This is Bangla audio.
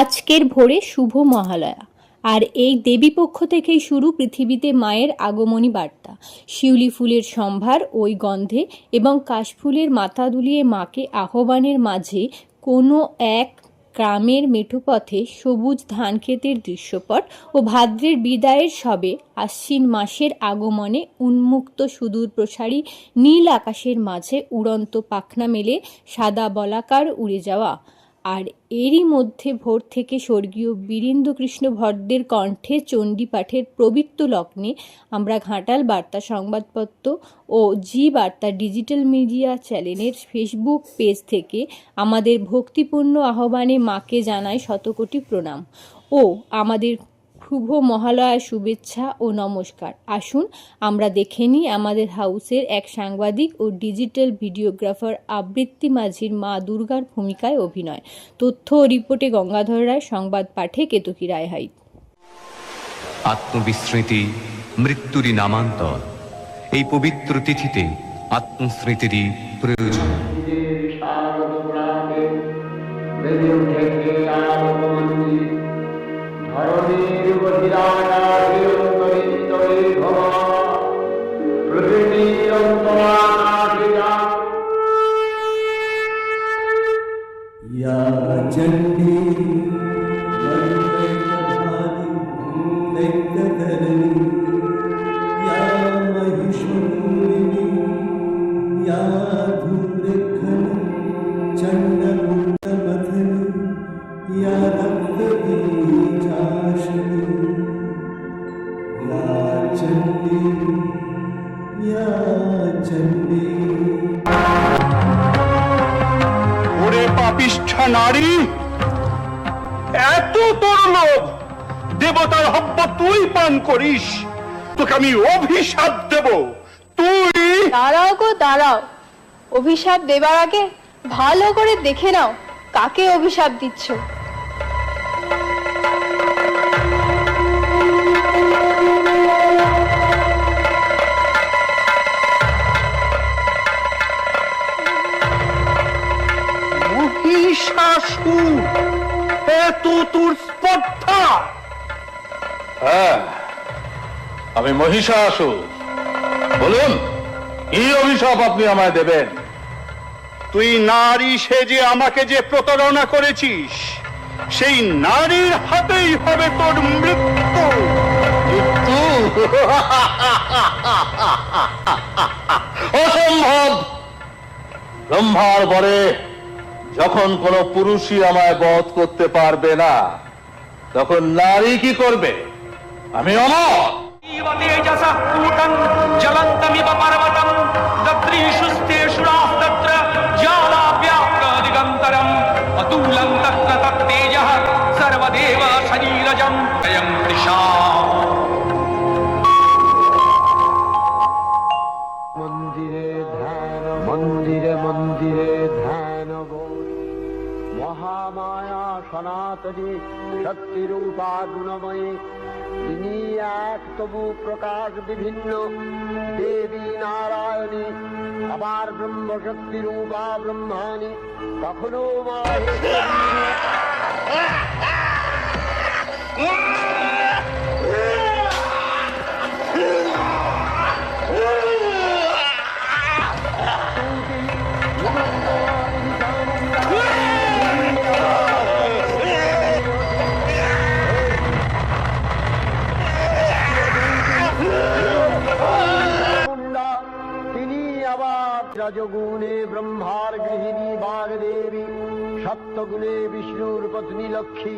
আজকের ভোরে শুভ মহালয়া। আর এই দেবী পক্ষ থেকেই শুরু পৃথিবীতে মায়ের আগমনী বার্তা। শিউলি ফুলের সম্ভার, ওই গন্ধে এবং কাশফুলের মাথা দুলিয়ে মাকে আহ্বানের মাঝে কোনো এক গ্রামের মেঠোপথে সবুজ ধানক্ষেতের দৃশ্যপট ও ভাদ্রের বিদায়ের সবে আশ্বিন মাসের আগমনে উন্মুক্ত সুদূর প্রসারী নীল আকাশের মাঝে উড়ন্ত পাখনা মেলে সাদা বলাকার উড়ে যাওয়া। আর এরই মধ্যে ভোর থেকে স্বর্গীয় বীরেন্দ্রকৃষ্ণ ভট্টের কণ্ঠে চণ্ডী পাঠের প্রবৃত্ত লগ্নে আমরা ঘাটাল বার্তা সংবাদপত্র ও জি বার্তা ডিজিটাল মিডিয়া চ্যানেলের ফেসবুক পেজ থেকে আমাদের ভক্তিপূর্ণ আহ্বানে মাকে জানায় শতকোটি প্রণাম। ও আমাদের শুভ মহালয়া শুভেচ্ছা ও নমস্কার। আসুন আমরা দেখে নিই আমাদের হাউসের এক সাংবাদিক ও ডিজিটাল ভিডিওগ্রাফার আবৃত্তি মাঝির মা দুর্গার ভূমিকায় অভিনয়। তথ্য ও রিপোর্টে গঙ্গাধর রায় সংবাদ পাঠে কেতকী রায় হাইত আত্মবিস্মৃতি মৃত্যুরই নামান্তর। এই পবিত্র তিথিতে আত্মস্মৃতিরই প্রয়োজন। या चण्डी वन्दकधारी दैत्यधरणी या महिषुम्बिनी या धूम्रखनी चण्डमुण्डमथनी या रक्तबीजाशिनी या चण्डी या चण्डी পাপিষ্ঠা নারী। এত তোর লোভ, দেবতার হব্য তুই পান করিস। তোকে আমি অভিশাপ দেব। তুই দাঁড়াও গো, দাঁড়াও। অভিশাপ দেবার আগে ভালো করে দেখে নাও কাকে অভিশাপ দিচ্ছ। এত তোর স্পর্ধা। হ্যাঁ আমি মহিষাসুর বলুন কি অভিশাপ আপনি আমায় দেবেন? তুই নারী সেজে আমাকে যে প্রতারণা করেছিস সেই নারীর হাতেই হবে তোর মৃত্যু। অসম্ভব। ব্রহ্মার বরে যখন কোনো পুরুষই আমায় বধ করতে পারবে না, তখন নারী কি করবে? আমি অমর! জ্বলন্তমিব পর্বতম মহামায়া সনাতনী শক্তিরূপা গুণময়ী। তিনি এক তবু প্রকাশ বিভিন্ন। দেবী নারায়ণী, আবার ব্রহ্মশক্তি রূপা ব্রহ্মাণী। কখনো মাহেশ্বরী আবার ব্রহ্মার গৃহিণী বাগদেবী সপ্তগুণে বিষ্ণুর পত্নী লক্ষ্মী।